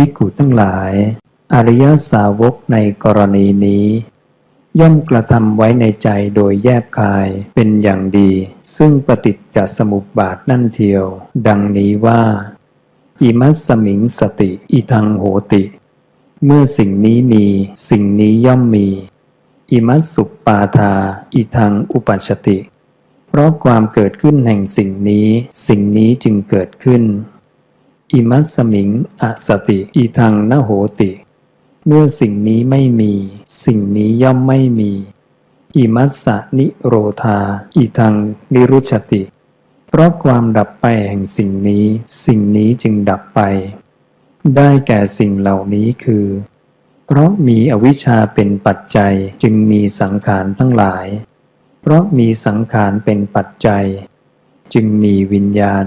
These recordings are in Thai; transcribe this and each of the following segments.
ภิกขุทั้งหลาย อริยสาวกในกรณีนี้ ย่อมกระทำไว้ในใจโดยแยบคายเป็นอย่างดี ซึ่งปฏิจจสมุปบาทนั่นเทียว ดังนี้ว่าอิมัสมิงสติ อิทังโหติ เมื่อสิ่งนี้มี สิ่งนี้ย่อมมี อิมัสสุปปาทา อิทังอุปัชติ เพราะความเกิดขึ้นแห่งสิ่งนี้ สิ่งนี้จึงเกิดขึ้น อิมัสมิงอสติอิทังนโหติ เมื่อสิ่งนี้ไม่มี สิ่งนี้ย่อมไม่มี อิมัสสนิโรธาอิทังนิรุชติ เพราะความดับไปแห่งสิ่งนี้ สิ่งนี้จึงดับไป ได้แก่สิ่งเหล่านี้คือ เพราะมีอวิชชาเป็นปัจจัยจึงมีสังขารทั้งหลาย เพราะมีสังขารเป็นปัจจัย จึงมีวิญญาณ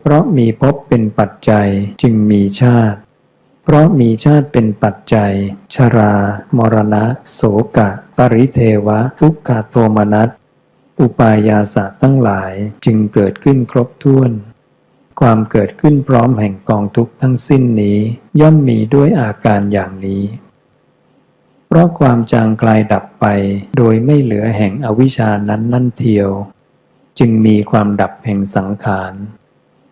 เพราะมีภพเป็นปัจจัยจึงมีชาติ เพราะมีชาติเป็นปัจจัย ชรา มรณะ โสกะ ปริเทวะ ทุกขโทมนัส อุปายาสะทั้งหลายจึงเกิดขึ้นครบถ้วน ความเกิดขึ้นพร้อมแห่งกองทุกข์ทั้งสิ้นนี้ย่อมมีด้วยอาการอย่างนี้เพราะความจางกลายดับไปโดยไม่เหลือแห่งอวิชานั้นนั่นเทียว จึงมีความดับแห่งสังขาร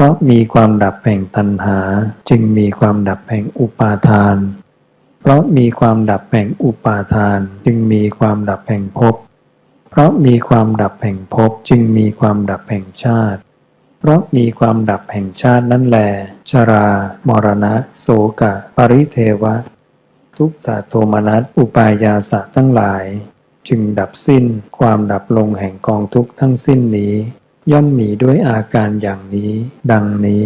ราะมีความดับแห่งตัณหา จึงมีความดับแห่งอุปาทาน เพราะมีความดับแห่งอุปาทาน จึงมีความดับแห่งภพ เพราะมีความดับแห่งภพจึงมีความดับแห่งชาติ เพราะมีความดับแห่งชาตินั่นแหลชรา มรณะ โสกะ ปริเทวะ ทุกขโทมนัส อุปายาสะทั้งหลาย จึงดับสิ้นความดับลงแห่งกองทุกข์ทั้งสิ้นนี้ ย่อมมีด้วยอาการอย่างนี้ ดังนี้